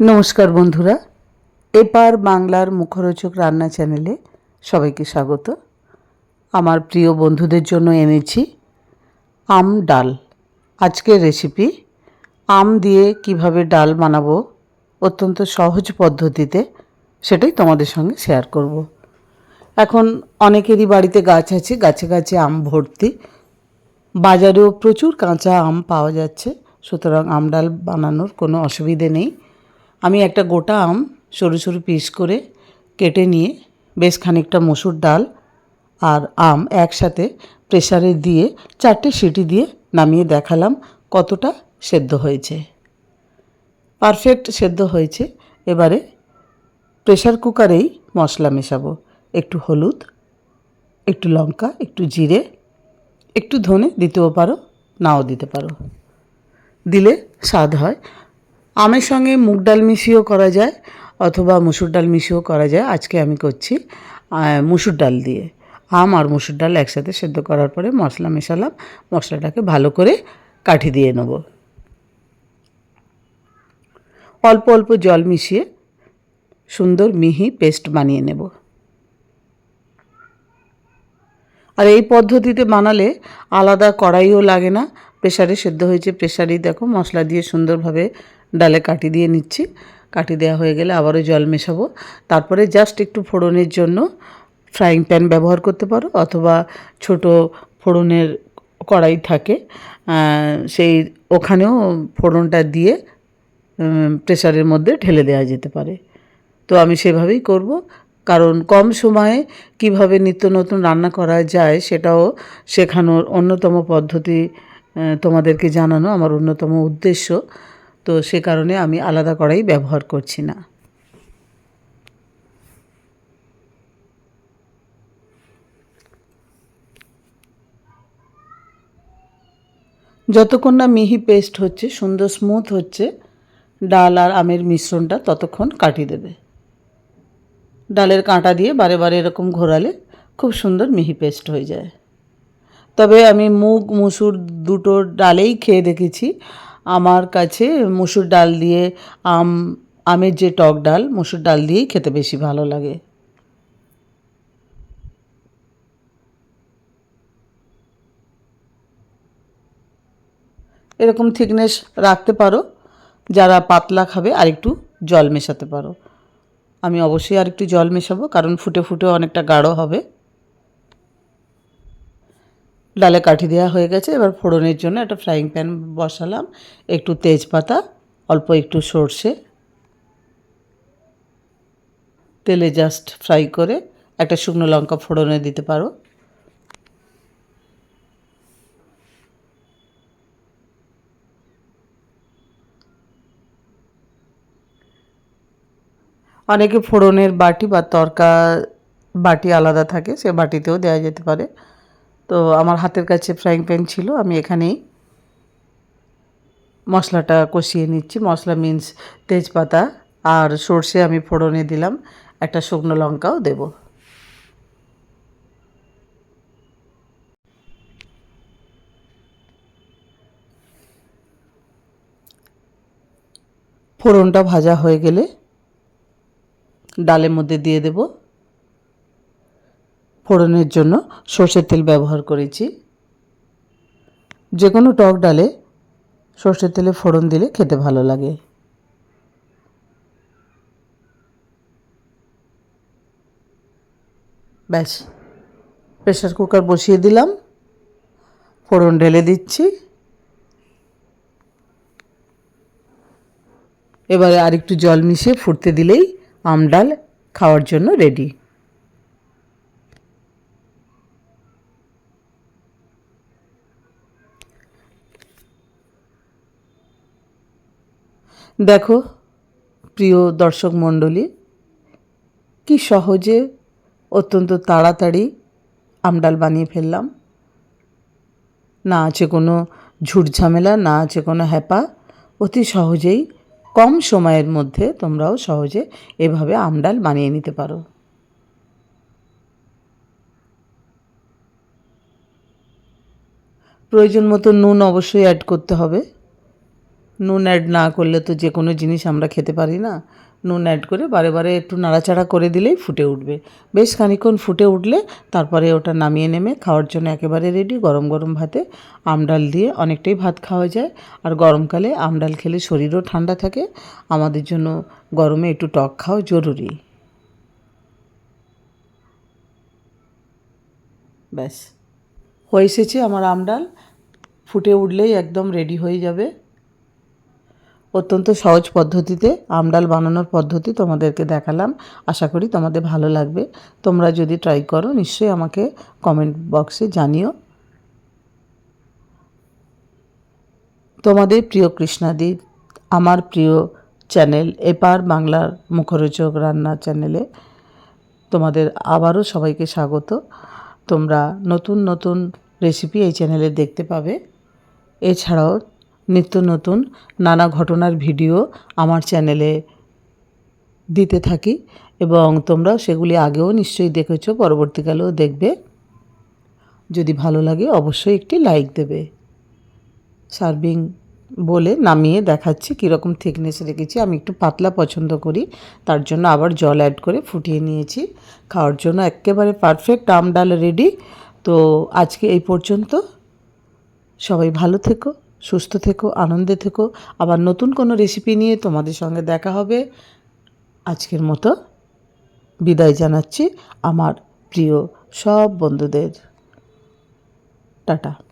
নমস্কার বন্ধুরা। এপার বাংলার মুখরোচক রান্না চ্যানেলে সবাইকে স্বাগত। আমার প্রিয় বন্ধুদের জন্য এনেছি আম ডাল। আজকের রেসিপি আম দিয়ে কীভাবে ডাল বানাবো অত্যন্ত সহজ পদ্ধতিতে সেটাই তোমাদের সঙ্গে শেয়ার করব। এখন অনেকেরই বাড়িতে গাছ আছে, গাছে গাছে আম ভর্তি। বাজারেও প্রচুর কাঁচা আম পাওয়া যাচ্ছে, সুতরাং আম ডাল বানানোর কোনো অসুবিধে নেই। আমি একটা গোটা আম সরু সরু পিস করে কেটে নিয়ে বেশ খানিকটা মসুর ডাল আর আম একসাথে প্রেসারে দিয়ে চারটে সিটি দিয়ে নামিয়ে দেখালাম কতটা সেদ্ধ হয়েছে। পারফেক্ট সেদ্ধ হয়েছে। এবারে প্রেশার কুকারেই মশলা মেশাবো। একটু হলুদ, একটু লঙ্কা, একটু জিরে, একটু ধনে দিতেও পারো, নাও দিতে পারো। দিলে স্বাদ হয়। আমের সঙ্গে মুগ ডাল মিশিয়েও করা যায়, অথবা মুসুর ডাল মিশিয়েও করা যায়। আজকে আমি করছি মুসুর ডাল দিয়ে। আম আর মুসুর ডাল একসাথে সেদ্ধ করার পরে মশলা মেশালাম। মশলাটাকে ভালো করে কাঠি দিয়ে নেব। অল্প অল্প জল মিশিয়ে সুন্দর মিহি পেস্ট বানিয়ে নেব। আর এই পদ্ধতিতে বানালে আলাদা কড়াইও লাগে না। প্রেশারে সেদ্ধ হয়েছে প্রেশারেই দেখো মশলা দিয়ে সুন্দরভাবে ডালে কাটি দিয়ে নিচ্ছি। কাটি দেওয়া হয়ে গেলে আবারও জল মেশাবো। তারপরে জাস্ট একটু ফোড়নের জন্য ফ্রাইং প্যান ব্যবহার করতে পারো অথবা ছোট ফোড়নের কড়াই থাকে। সেই ওখানেও ফোড়নটা দিয়ে প্রেশারের মধ্যে ঢেলে দেওয়া যেতে পারে। তো আমি সেভাবেই করব। কারণ কম সময়ে কীভাবে নিত্য নতুন রান্না করা যায় সেটাও শেখানোর অন্যতম পদ্ধতি তোমাদেরকে জানানো আমার অন্যতম উদ্দেশ্য। তো সে কারণে আমি আলাদা কড়াই ব্যবহার করছি না। যতক্ষণ না মিহি পেস্ট হচ্ছে, সুন্দর স্মুথ হচ্ছে, ডাল আর আমের মিশ্রণটা ততক্ষণ কাটিয়ে দেবে। ডালের কাঁটা দিয়ে বারে বারে এরকম ঘোরালে খুব সুন্দর মিহি পেস্ট হয়ে যায়। তবে আমি মুগ, মুসুর দুটো ডালেই খেয়ে দেখেছি। আমার কাছে মুসুর ডাল দিয়ে আম, আমের যে টক ডাল, মুসুর ডাল দিয়েই খেতে বেশি ভালো লাগে। এরকম থিকনেস রাখতে পারো, যারা পাতলা খাবে আর একটু জল মেশাতে পারো। আমি অবশ্যই আর একটু জল মেশাবো, কারণ ফুটে ফুটে অনেকটা গাঢ় হবে। ডালে কাঠি দেওয়া হয়ে গেছে। এবার ফোড়নের জন্য একটা ফ্রাইং প্যান বসালাম। একটু তেজপাতা, অল্প একটু সর্ষে। তেলে জাস্ট ফ্রাই করে একটা শুকনো লঙ্কা ফোড়নে দিতে পারো। অনেকে ফোড়নের বাটি বা তরকা বাটি আলাদা থাকে, সে বাটিতেও দেওয়া যেতে পারে। তো আমার হাতের কাছে ফ্রাইং প্যান ছিল, আমি এখানেই মশলাটা কষিয়ে নিচ্ছি। মশলা মিন্স তেজপাতা আর সর্ষে আমি ফোড়নে দিলাম, একটা শুকনো লঙ্কাও দেব। ফোড়নটা ভাজা হয়ে গেলে ডালের মধ্যে দিয়ে দেব। ফোড়নের জন্য সর্ষের তেল ব্যবহার করেছি। যে কোনো টক ডালে সর্ষের তেলে ফোড়ন দিলে খেতে ভালো লাগে। ব্যাস প্রেশার কুকার বসিয়ে দিলাম। ফোড়ন ঢেলে দিচ্ছি। এবারে আরেকটু জল মিশিয়ে ফুটতে দিলেই আম ডাল খাওয়ার জন্য রেডি। দেখো, প্রিয় দর্শক মণ্ডলী, কি সহজে অত্যন্ত তাড়াতাড়ি আমডাল বানিয়ে ফেললাম। না আছে কোনো ঝুট ঝামেলা, না আছে কোনো হ্যাপা। অতি সহজেই কম সময়ের মধ্যে তোমরাও সহজে এভাবে আমডাল বানিয়ে নিতে পারো। প্রয়োজন মতো নুন অবশ্যই অ্যাড করতে হবে। নুন অ্যাড না করলে তো যে কোনো জিনিস আমরা খেতে পারি না। নুন অ্যাড করে বারে বারে একটু নাড়াচাড়া করে দিলেই ফুটে উঠবে। বেশ খানিক্ষণ ফুটে উঠলে তারপরে ওটা নামিয়ে নেমে খাওয়ার জন্য একেবারে রেডি গরম গরম ভাতে আমডাল দিয়ে অনেকটাই ভাত খাওয়া যায়। আর গরমকালে আমডাল খেলে শরীরও ঠান্ডা থাকে। আমাদের জন্য গরমে একটু টক খাওয়া জরুরি। ব্যাস। হয়ে এসেছে আমার আমডাল ফুটে উঠলেই একদম রেডি হয়ে যাবে। অত্যন্ত সহজ পদ্ধতিতে আমডাল বানানোর পদ্ধতি তোমাদেরকে দেখালাম। আশা করি তোমাদের ভালো লাগবে। তোমরা যদি ট্রাই করো, নিশ্চয়ই আমাকে কমেন্ট বক্সে জানিও। তোমাদের প্রিয় কৃষ্ণাদি, আমার প্রিয় চ্যানেল এপার বাংলার মুখরোচক রান্না চ্যানেলে তোমাদের আবারও সবাইকে স্বাগত। তোমরা নতুন নতুন রেসিপি এই চ্যানেলে দেখতে পাবে। এছাড়াও নিত্য নতুন নানা ঘটনার ভিডিও আমার চ্যানেলে দিতে থাকি এবং তোমরা সেগুলি আগেও নিশ্চয়ই দেখেছ, পরবর্তীকালেও দেখবে। যদি ভালো লাগে অবশ্যই একটি লাইক দেবে। সার্ভিং বলে নামিয়ে দেখাচ্ছি কীরকম থিকনেস রেখেছি। আমি একটু পাতলা পছন্দ করি, তার জন্য আবার জল অ্যাড করে ফুটিয়ে নিয়েছি। খাওয়ার জন্য একেবারে পারফেক্ট আম ডাল রেডি তো আজকে এই পর্যন্ত। সবাই ভালো থেকো। সুস্থ থেকো, আনন্দে থেকো। আবার নতুন কোনো রেসিপি নিয়ে তোমাদের সঙ্গে দেখা হবে। আজকের মতো বিদায় জানাচ্ছি আমার প্রিয় সব বন্ধুদের। টাটা।